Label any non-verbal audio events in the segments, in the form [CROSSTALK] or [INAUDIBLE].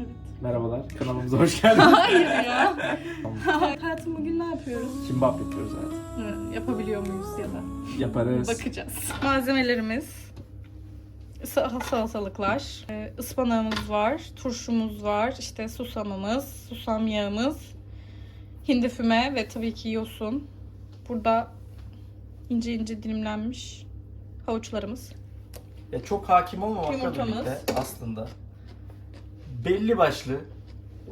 Evet. Merhabalar, kanalımıza hoş geldiniz. [LAUGHS] Hayır ya. [LAUGHS] Hayatım bugün ne yapıyoruz? Kimbap yapıyoruz hayatım. Hı, Yapabiliyor muyuz ya da? Yaparız. Bakacağız. Malzemelerimiz sa- salatalıklar, e, ıspanağımız var, turşumuz var, işte susamımız, susam yağımız, hindi füme ve tabii ki yosun. Burada ince ince dilimlenmiş havuçlarımız. Ya çok hakim olmamakla Yumurtamız. birlikte aslında belli başlı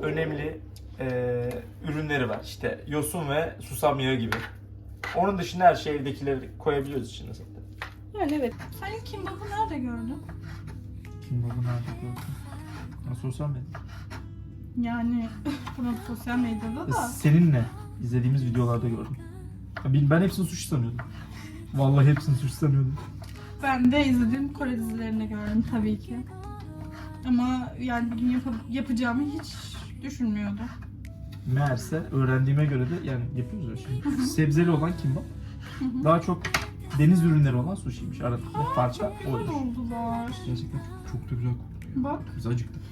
önemli eee, ürünleri var. İşte yosun ve susam yağı gibi. Onun dışında her şey evdekileri koyabiliyoruz içine zaten. Yani evet. Sen kimbabı nerede gördün? Kimbap'ı nerede gördün? Nasıl sosyal medya? Yani burada sosyal medyada da. Seninle izlediğimiz videolarda gördüm. Ya Ben ben hepsini sushi sanıyordum. Vallahi hepsini sushi sanıyordum. Ben de izlediğim Kore dizilerini gördüm tabii ki. Ama yani bugün yap- yapacağımı hiç düşünmüyordum. Meğerse öğrendiğime göre de yani yapıyoruz öyle şimdi. Sebzeli olan kimbap. Daha çok deniz ürünleri olan sushi'ymiş. Aradıkları parça oymuş. oldular. Gerçekten çok, çok da güzel kokuyor. Bak Biz acıktık.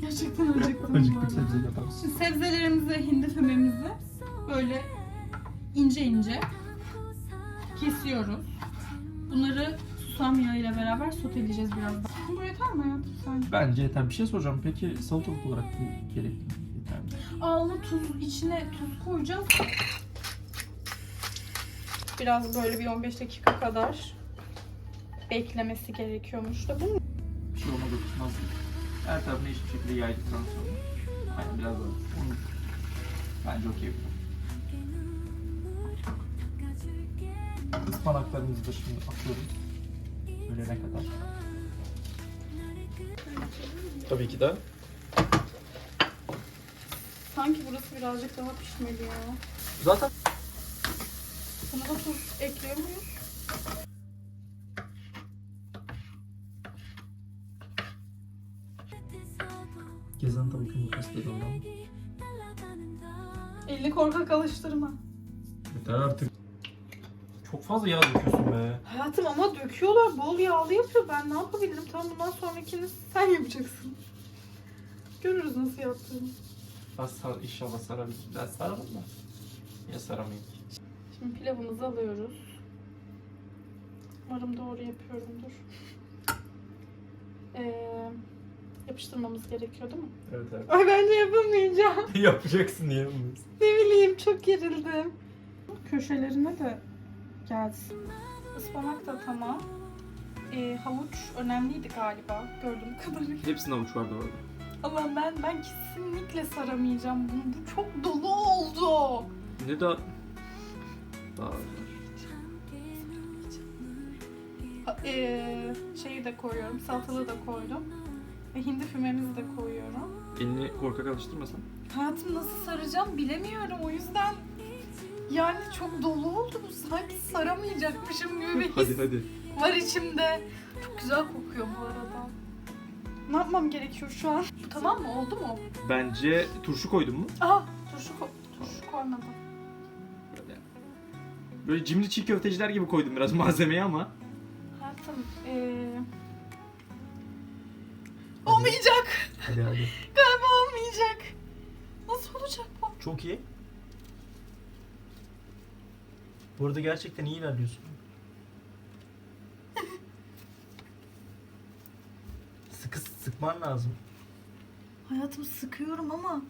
gerçekten [LAUGHS] acıktım. Acıktık sebzeli yaparız. Şimdi sebzelerimizi, hindi fümemizi böyle ince ince kesiyoruz. Bunları susam yağıyla beraber soteleyeceğiz birazdan. Bu yeter mi hayatım sence? Bence yeter. Bir şey soracağım. Peki salatalık olarak bu gerekli mi? Yeter mi? Aa onu tuz içine tuz koyacağız. Biraz böyle bir 15 dakika kadar beklemesi gerekiyormuş da bu Bir şey olmadı. Tutmaz. Her tarafını eşit şekilde yaydıktan sonra. Aynen biraz daha. Onu bence okey. Ispanaklarımızı da şimdi atıyoruz. Ölene kadar. Tabii ki de. Sanki burası birazcık daha pişmeli ya. Zaten Buna da tuz ekliyor muyuz? gezen tavuk yumurtası da ondan. Elini korkak alıştırma. Yeter artık. Çok fazla yağ döküyorsun be. Hayatım ama döküyorlar. Bol yağlı yapıyor. Ben ne yapabilirim? Tam bundan sonrakini sen yapacaksın. Görürüz nasıl yaptığını. Ben sar, inşallah sarabilirim. Ben sararım da. Niye saramayayım ki? Şimdi pilavımızı alıyoruz. Umarım doğru yapıyorumdur. Ee, yapıştırmamız gerekiyor değil mi? Evet evet. Ay bence yapamayacağım. [LAUGHS] Yapacaksın niye yapmıyorsun? Ne bileyim çok gerildim. Köşelerine de gelsin. Ispanak da tamam. Ee, havuç önemliydi galiba gördüğüm kadarıyla. Hepsinde avuç vardı orada. Ama ben ben kesinlikle saramayacağım bunu. Bu çok dolu oldu. Ne daha... Daha Ha, Ee, şeyi de koyuyorum, salatalığı da koydum. Ve hindi fümemizi de koyuyorum. Elini korkak alıştırmasan. Hayatım nasıl saracağım bilemiyorum o yüzden yani çok dolu oldu bu sanki saramayacakmışım gibi bir [LAUGHS] his hadi hadi. var içimde. Çok güzel kokuyor bu arada. Ne yapmam gerekiyor şu an? Bu tamam mı? Oldu mu? Bence turşu koydun mu? Aa, turşu, ko turşu koymadım. Böyle cimri çiğ köfteciler gibi koydum biraz [LAUGHS] malzemeyi ama. Hayatım, ee... Olmayacak. Hadi hadi. Galiba olmayacak. Nasıl olacak bu? Çok iyi. Bu arada gerçekten iyi ilerliyorsun. Sıkı sıkman lazım. Hayatım sıkıyorum ama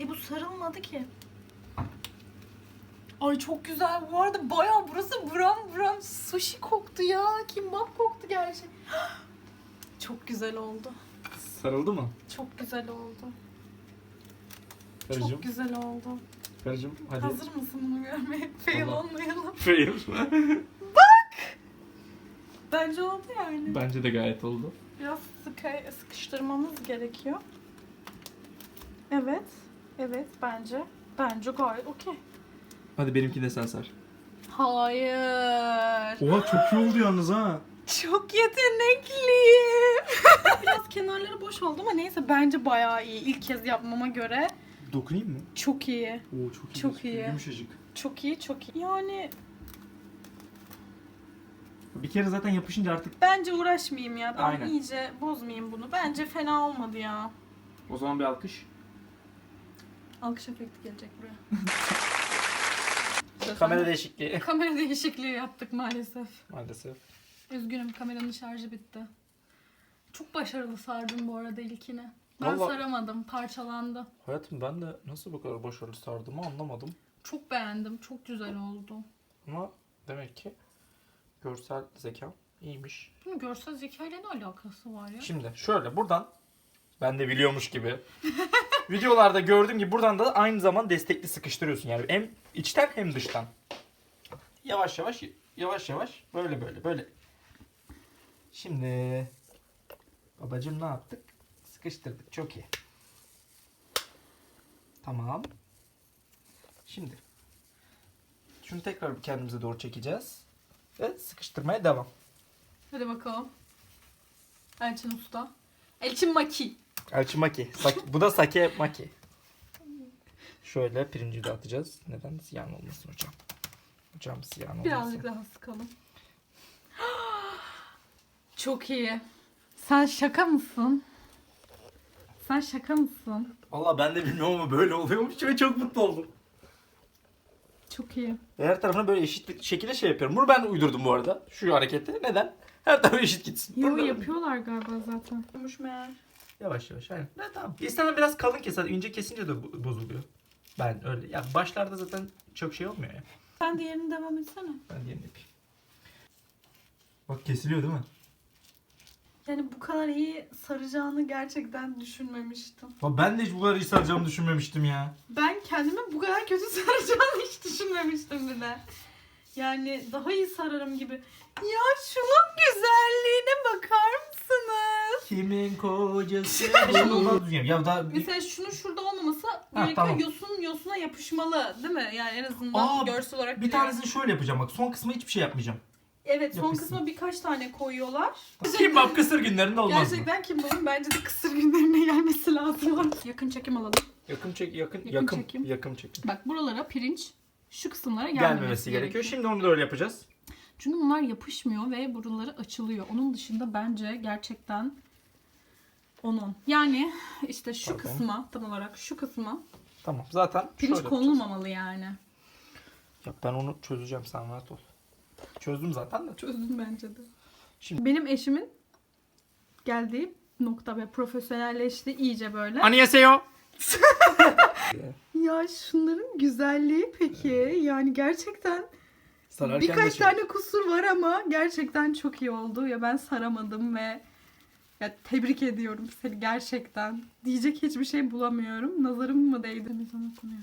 e bu sarılmadı ki. Ay çok güzel bu arada bayağı burası buram buram sushi koktu ya. Kimbap koktu gerçek. [GASPS] Çok güzel oldu. Sarıldı mı? Çok güzel oldu. Karıcığım. Çok güzel oldu. Karıcığım hadi. Hazır mısın bunu görmeye? Fail Allah. olmayalım. Fail. [LAUGHS] Bence oldu yani. Bence de gayet oldu. Biraz sıkı, sıkıştırmamız gerekiyor. Evet. Evet bence. Bence gayet okey. Hadi benimki de sen sar. Hayır. Oha çok iyi oldu yalnız ha. Çok yetenekliyim. [LAUGHS] Biraz kenarları boş oldu ama neyse bence bayağı iyi. İlk kez yapmama göre Dokunayım mı? çok iyi. Oo çok iyi. Çok iyi. Yumuşacık. Çok iyi, çok iyi. Yani Bir kere zaten yapışınca artık bence uğraşmayayım ya. Ben Aynen. iyice bozmayayım bunu. Bence fena olmadı ya. O zaman bir alkış. Alkış efekti gelecek buraya. [LAUGHS] Kamera değişikliği. [LAUGHS] Kamera değişikliği yaptık maalesef. Maalesef. Üzgünüm kameranın şarjı bitti. Çok başarılı sardım bu arada ilkini. Ben Vallahi- saramadım, parçalandı. Hayatım ben de nasıl bu kadar başarılı sardığımı anlamadım. Çok beğendim, çok güzel oldu. Ama demek ki görsel zekam iyiymiş. Mi? Görsel zekayla ne alakası var ya? Şimdi şöyle buradan ben de biliyormuş gibi [LAUGHS] videolarda gördüğüm gibi buradan da aynı zaman destekli sıkıştırıyorsun yani hem içten hem dıştan. Yavaş yavaş yavaş yavaş böyle böyle böyle. Şimdi babacım ne yaptık? Sıkıştırdık çok iyi. Tamam. Şimdi şunu tekrar kendimize doğru çekeceğiz ve sıkıştırmaya devam. Hadi bakalım. Elçin Usta. Elçin Maki. Elçi maki. Sak- bu da sake maki. Şöyle pirinci de atacağız. Neden? Ziyan olmasın hocam. Hocam ziyan olmasın. Birazcık daha sıkalım. [GASPS] Çok iyi. Sen şaka mısın? Sen şaka mısın? Valla ben de bilmiyorum ama böyle oluyormuş ve çok mutlu oldum. Çok iyi. Her tarafına böyle eşit bir şekilde şey yapıyorum. Bunu ben uydurdum bu arada. Şu hareketi. Neden? Her tarafı eşit gitsin. Yo Burada- yapıyorlar galiba zaten. Olmuş meğer. Yavaş yavaş. Aynen. Ne, tamam. İstersen biraz kalın keser. ince kesince de bo- bozuluyor. Ben öyle. Ya başlarda zaten çok şey olmuyor ya. Sen diğerini devam etsene. Ben diğerini yapayım. Bak kesiliyor değil mi? Yani bu kadar iyi saracağını gerçekten düşünmemiştim. Bak ben de hiç bu kadar iyi saracağımı düşünmemiştim ya. Ben kendime bu kadar kötü [LAUGHS] saracağını hiç düşünmemiştim bile. Yani daha iyi sararım gibi. Ya şunun güzelliğine bakar mısınız? Kimin kocası [LAUGHS] bu? ya daha Mesela şunun şurada olmaması gerekiyor. tamam. Yosun yosuna yapışmalı değil mi? Yani en azından Aa, görsel olarak bir biliyorum. tanesini şöyle yapacağım bak. Son kısmı hiçbir şey yapmayacağım. Evet son yapışsın. kısma birkaç tane koyuyorlar. Kimbap kısır günlerinde olmaz mı? Gerçekten kim bunun bence de kısır günlerine gelmesi lazım. Yakın çekim alalım. Yakın çek yakın Yakın yakın çekim. yakın çekim. Bak buralara pirinç şu kısımlara gelmemesi, Gelmemesi gerekiyor. Şimdi onu da öyle yapacağız. Çünkü bunlar yapışmıyor ve buraları açılıyor. Onun dışında bence gerçekten onun. Yani işte şu Pardon. kısma tam olarak şu kısma Tamam. Zaten pirinç şöyle konulmamalı yani. Ya ben onu çözeceğim sen rahat ol. Çözdüm zaten de. Çözdüm bence de. Şimdi- Benim eşimin geldiği nokta ve profesyonelleşti iyice böyle. Annyeonghaseyo. Ya şunların güzelliği peki yani gerçekten Sararken birkaç şey- tane kusur var ama gerçekten çok iyi oldu ya ben saramadım ve ya tebrik ediyorum seni gerçekten. Diyecek hiçbir şey bulamıyorum. Nazarım mı değdi? Ezan okunuyor.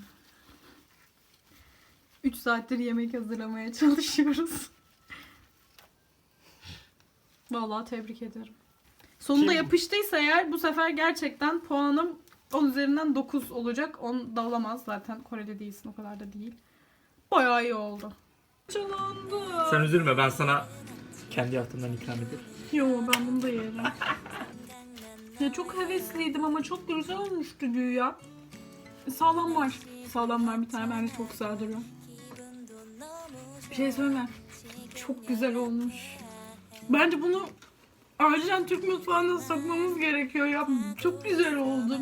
3 saattir yemek hazırlamaya çalışıyoruz. Vallahi tebrik ederim. Sonunda Kim- yapıştıysa eğer bu sefer gerçekten puanım 10 üzerinden 9 olacak. 10 da olamaz zaten Kore'de değilsin o kadar da değil. Bayağı iyi oldu. Çalandı. Sen üzülme ben sana kendi yaptığımdan ikram ederim. Yo ben bunu da yerim. [LAUGHS] ya çok hevesliydim ama çok güzel olmuştu güya. Sağlam var. Sağlam var bir tane bence çok güzel duruyor. Bir şey söyleme. Çok güzel olmuş. Bence bunu acilen Türk mutfağına sokmamız gerekiyor ya. Çok güzel oldu.